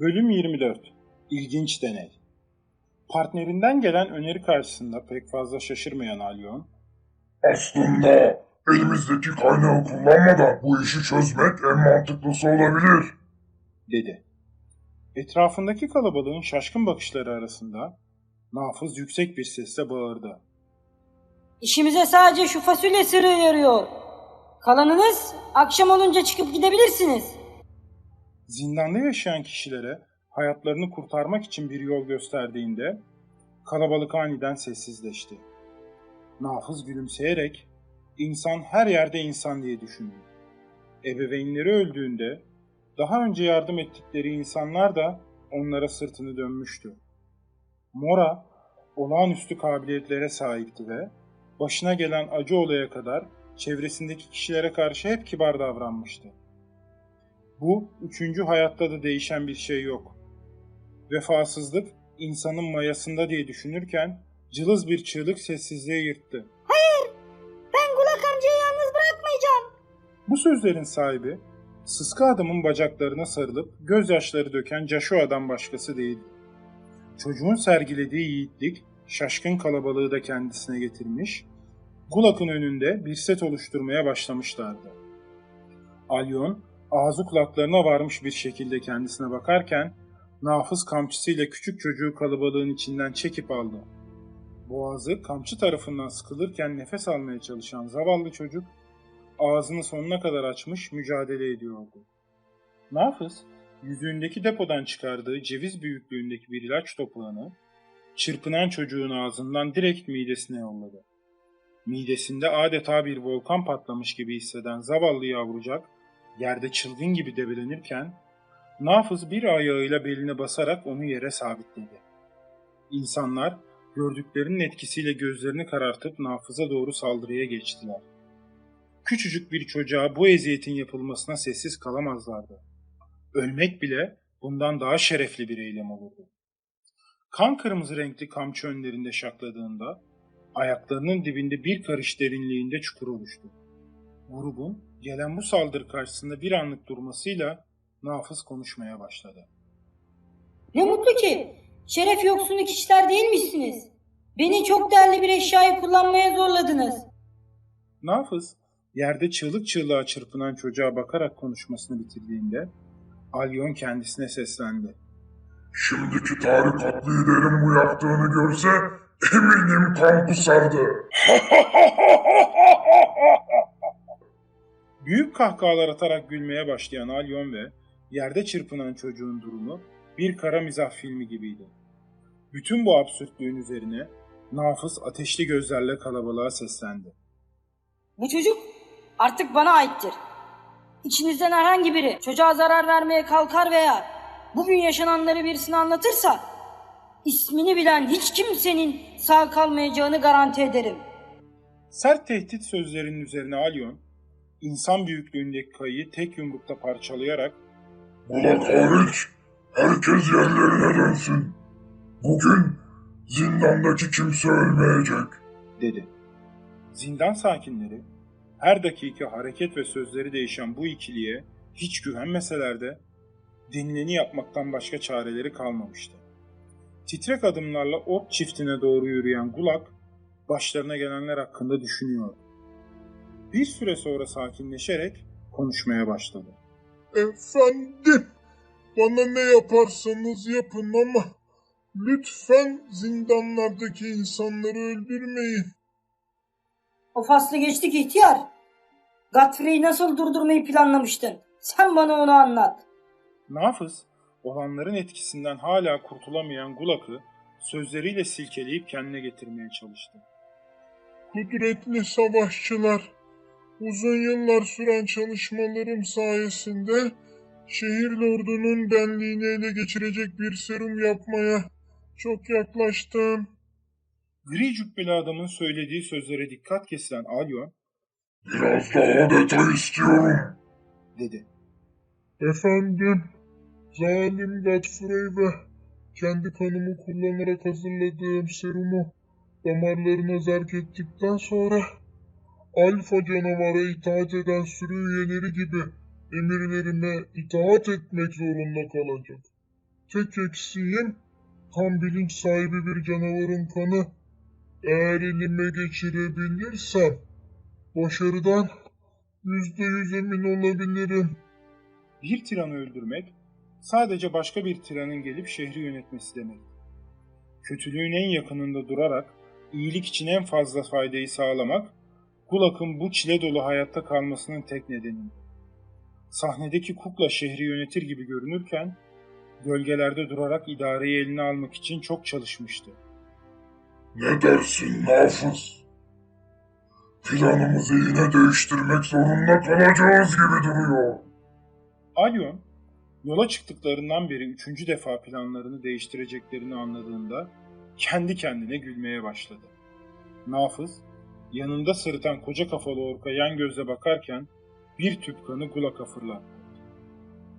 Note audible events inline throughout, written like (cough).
Bölüm 24 İlginç Deney Partnerinden gelen öneri karşısında pek fazla şaşırmayan Alyon, Aslında elimizdeki kaynağı kullanmadan bu işi çözmek en mantıklısı olabilir. dedi. Etrafındaki kalabalığın şaşkın bakışları arasında Nafız yüksek bir sesle bağırdı. İşimize sadece şu fasulye sırrı yarıyor. Kalanınız akşam olunca çıkıp gidebilirsiniz. Zindanda yaşayan kişilere hayatlarını kurtarmak için bir yol gösterdiğinde kalabalık aniden sessizleşti. Nafız gülümseyerek insan her yerde insan diye düşündü. Ebeveynleri öldüğünde daha önce yardım ettikleri insanlar da onlara sırtını dönmüştü. Mora olağanüstü kabiliyetlere sahipti ve başına gelen acı olaya kadar çevresindeki kişilere karşı hep kibar davranmıştı. Bu üçüncü hayatta da değişen bir şey yok. Vefasızlık insanın mayasında diye düşünürken cılız bir çığlık sessizliğe yırttı. Ben Gulak amcayı yalnız bırakmayacağım. Bu sözlerin sahibi sıska adamın bacaklarına sarılıp gözyaşları döken Cashua'dan başkası değildi. Çocuğun sergilediği yiğitlik şaşkın kalabalığı da kendisine getirmiş, Gulak'ın önünde bir set oluşturmaya başlamışlardı. Alyon ağzı kulaklarına varmış bir şekilde kendisine bakarken nafız kamçısıyla küçük çocuğu kalabalığın içinden çekip aldı. Boğazı kamçı tarafından sıkılırken nefes almaya çalışan zavallı çocuk ağzını sonuna kadar açmış mücadele ediyordu. Nafız yüzüğündeki depodan çıkardığı ceviz büyüklüğündeki bir ilaç toprağını çırpınan çocuğun ağzından direkt midesine yolladı. Midesinde adeta bir volkan patlamış gibi hisseden zavallı yavrucak yerde çılgın gibi debelenirken Nafız bir ayağıyla beline basarak onu yere sabitledi. İnsanlar gördüklerinin etkisiyle gözlerini karartıp Nafız'a doğru saldırıya geçtiler. Küçücük bir çocuğa bu eziyetin yapılmasına sessiz kalamazlardı. Ölmek bile bundan daha şerefli bir eylem olurdu. Kan kırmızı renkli kamçı önlerinde şakladığında ayaklarının dibinde bir karış derinliğinde çukur oluştu. Grubun gelen bu saldırı karşısında bir anlık durmasıyla Nafız konuşmaya başladı. Ne mutlu ki şeref yoksunu kişiler değilmişsiniz. Beni çok değerli bir eşyayı kullanmaya zorladınız. Nafız yerde çığlık çığlığa çırpınan çocuğa bakarak konuşmasını bitirdiğinde Alyon kendisine seslendi. Şimdiki tarikatlı liderin bu yaptığını görse eminim kan kusardı. (laughs) Büyük kahkahalar atarak gülmeye başlayan Alyon ve yerde çırpınan çocuğun durumu bir kara mizah filmi gibiydi. Bütün bu absürtlüğün üzerine Nafız ateşli gözlerle kalabalığa seslendi. Bu çocuk artık bana aittir. İçinizden herhangi biri çocuğa zarar vermeye kalkar veya bugün yaşananları birisine anlatırsa ismini bilen hiç kimsenin sağ kalmayacağını garanti ederim. Sert tehdit sözlerinin üzerine Alyon, insan büyüklüğündeki kayıyı tek yumrukta parçalayarak Kulak hariç herkes yerlerine dönsün. Bugün zindandaki kimse ölmeyecek. dedi. Zindan sakinleri her dakika hareket ve sözleri değişen bu ikiliye hiç güvenmeseler de denileni yapmaktan başka çareleri kalmamıştı. Titrek adımlarla ot çiftine doğru yürüyen Gulak başlarına gelenler hakkında düşünüyordu. Bir süre sonra sakinleşerek konuşmaya başladı. Efendim, bana ne yaparsanız yapın ama lütfen zindanlardaki insanları öldürmeyin. O faslı geçtik ihtiyar. Godfrey'i nasıl durdurmayı planlamıştın? Sen bana onu anlat. Nafız, olanların etkisinden hala kurtulamayan Gulak'ı sözleriyle silkeleyip kendine getirmeye çalıştı. Kudretli savaşçılar, uzun yıllar süren çalışmalarım sayesinde şehir lordunun benliğini ele geçirecek bir serum yapmaya çok yaklaştım. Gri cübbeli adamın söylediği sözlere dikkat kesilen Alyon, Biraz daha detay istiyorum. dedi. Efendim, zalim Godfrey ve kendi kanımı kullanarak hazırladığım serumu damarlarına zerk ettikten sonra alfa canavara itaat eden sürü üyeleri gibi emirlerime itaat etmek zorunda kalacak. tek eksiğim tam bilinç sahibi bir canavarın kanı. Eğer elime geçirebilirsem başarıdan yüzde yüz emin olabilirim. Bir tiranı öldürmek sadece başka bir tiranın gelip şehri yönetmesi demek. Kötülüğün en yakınında durarak iyilik için en fazla faydayı sağlamak Gulak'ın bu çile dolu hayatta kalmasının tek nedeni. Sahnedeki kukla şehri yönetir gibi görünürken gölgelerde durarak idareyi eline almak için çok çalışmıştı. Ne dersin Nafız? Planımızı yine değiştirmek zorunda kalacağız gibi duruyor. Alyon, yola çıktıklarından beri üçüncü defa planlarını değiştireceklerini anladığında kendi kendine gülmeye başladı. Nafız, yanında sırıtan koca kafalı orka yan gözle bakarken bir tüp kanı Gulak'a fırlattı.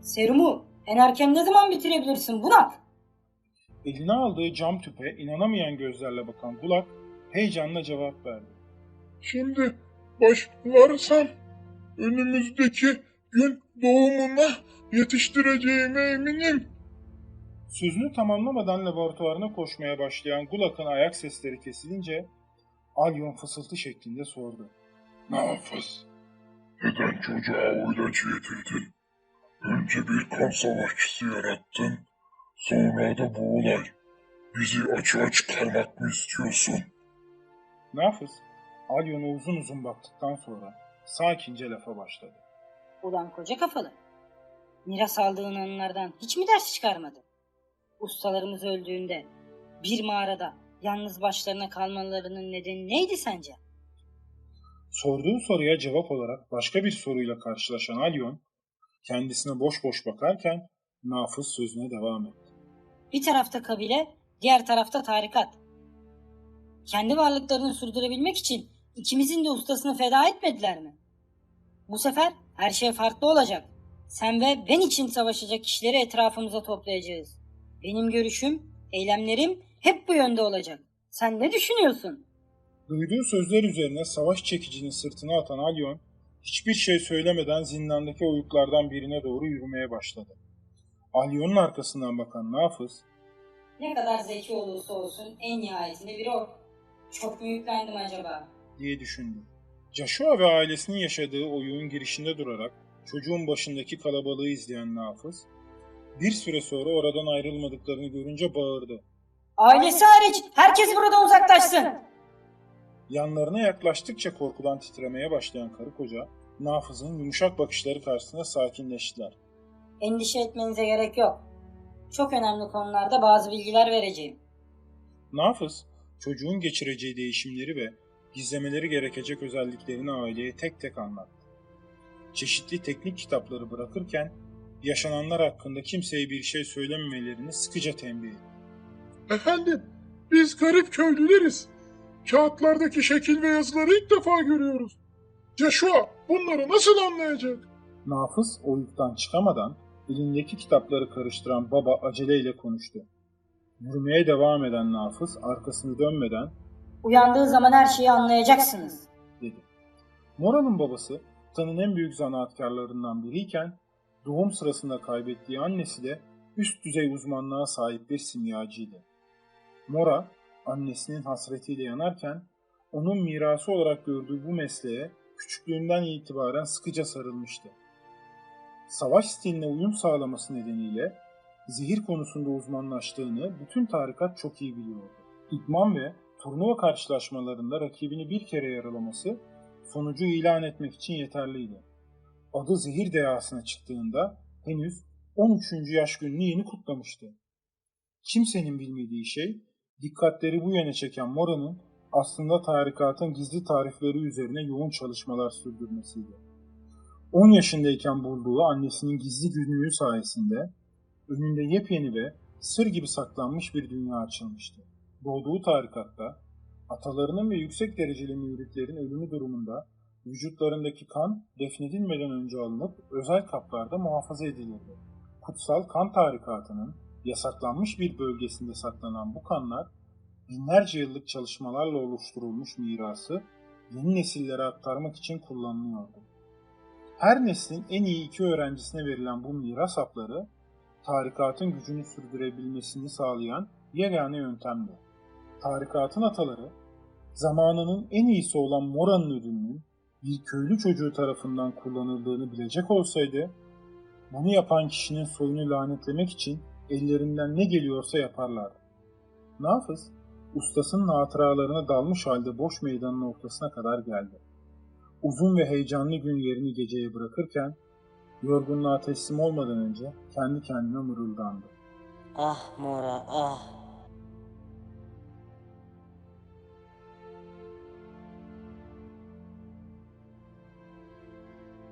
Serumu en erken ne zaman bitirebilirsin bunak? Eline aldığı cam tüpe inanamayan gözlerle bakan Gulak heyecanla cevap verdi. Şimdi başlarsam önümüzdeki gün doğumuna yetiştireceğime eminim. Sözünü tamamlamadan laboratuvarına koşmaya başlayan Gulak'ın ayak sesleri kesilince Alyon fısıltı şeklinde sordu. Nafız, neden çocuğa o ilacı yedirdin? Önce bir kan savaşçısı yarattın, sonra da bu olay. Bizi açığa çıkarmak mı istiyorsun? Nafız, Alyon'a uzun uzun baktıktan sonra sakince lafa başladı. Ulan koca kafalı. Miras aldığın anılardan hiç mi ders çıkarmadın? Ustalarımız öldüğünde bir mağarada yalnız başlarına kalmalarının nedeni neydi sence? Sorduğu soruya cevap olarak başka bir soruyla karşılaşan Alyon, kendisine boş boş bakarken Nafız sözüne devam etti. Bir tarafta kabile, diğer tarafta tarikat. Kendi varlıklarını sürdürebilmek için ikimizin de ustasını feda etmediler mi? Bu sefer her şey farklı olacak. Sen ve ben için savaşacak kişileri etrafımıza toplayacağız. Benim görüşüm, eylemlerim hep bu yönde olacak. Sen ne düşünüyorsun? Duyduğu sözler üzerine savaş çekicinin sırtına atan Alyon, hiçbir şey söylemeden zindandaki oyuklardan birine doğru yürümeye başladı. Alyon'un arkasından bakan Nafız, Ne kadar zeki olursa olsun en nihayetinde bir ork. Çok mu yüklendim acaba? diye düşündü. Joshua ve ailesinin yaşadığı oyuğun girişinde durarak çocuğun başındaki kalabalığı izleyen Nafız, bir süre sonra oradan ayrılmadıklarını görünce bağırdı. Ailesi hariç herkes buradan uzaklaşsın. Yanlarına yaklaştıkça korkudan titremeye başlayan karı koca, Nafız'ın yumuşak bakışları karşısında sakinleştiler. Endişe etmenize gerek yok. Çok önemli konularda bazı bilgiler vereceğim. Nafız, çocuğun geçireceği değişimleri ve gizlemeleri gerekecek özelliklerini aileye tek tek anlattı. Çeşitli teknik kitapları bırakırken, yaşananlar hakkında kimseye bir şey söylememelerini sıkıca tembih etti. Efendim, biz garip köylüleriz. Kağıtlardaki şekil ve yazıları ilk defa görüyoruz. Joshua bunları nasıl anlayacak? Nafız oyuktan çıkamadan elindeki kitapları karıştıran baba aceleyle konuştu. Yürümeye devam eden Nafız arkasını dönmeden Uyandığı zaman her şeyi anlayacaksınız. dedi. Mora'nın babası Tan'ın en büyük zanaatkarlarından biriyken doğum sırasında kaybettiği annesi de üst düzey uzmanlığa sahip bir simyacıydı. Mora annesinin hasretiyle yanarken onun mirası olarak gördüğü bu mesleğe küçüklüğünden itibaren sıkıca sarılmıştı. Savaş stiline uyum sağlaması nedeniyle zehir konusunda uzmanlaştığını bütün tarikat çok iyi biliyordu. İdman ve turnuva karşılaşmalarında rakibini bir kere yaralaması sonucu ilan etmek için yeterliydi. Adı zehir deyasına çıktığında henüz 13. yaş gününü yeni kutlamıştı. Kimsenin bilmediği şey, dikkatleri bu yöne çeken Mora'nın aslında tarikatın gizli tarifleri üzerine yoğun çalışmalar sürdürmesiydi. 10 yaşındayken bulduğu annesinin gizli günlüğü sayesinde önünde yepyeni ve sır gibi saklanmış bir dünya açılmıştı. Doğduğu tarikatta atalarının ve yüksek dereceli müritlerin ölümü durumunda vücutlarındaki kan defnedilmeden önce alınıp özel kaplarda muhafaza edilirdi. Kutsal kan tarikatının yasaklanmış bir bölgesinde saklanan bu kanlar binlerce yıllık çalışmalarla oluşturulmuş mirası yeni nesillere aktarmak için kullanılıyordu. Her neslin en iyi iki öğrencisine verilen bu miras hapları tarikatın gücünü sürdürebilmesini sağlayan yegane yöntemdi. Tarikatın ataları, zamanının en iyisi olan Mora'nın ödülünün bir köylü çocuğu tarafından kullanıldığını bilecek olsaydı, bunu yapan kişinin soyunu lanetlemek için ellerinden ne geliyorsa yaparlardı. Nafız, ustasının hatıralarına dalmış halde boş meydanın ortasına kadar geldi. Uzun ve heyecanlı gün yerini geceye bırakırken, yorgunluğa teslim olmadan önce kendi kendine mırıldandı. Ah Mora ah.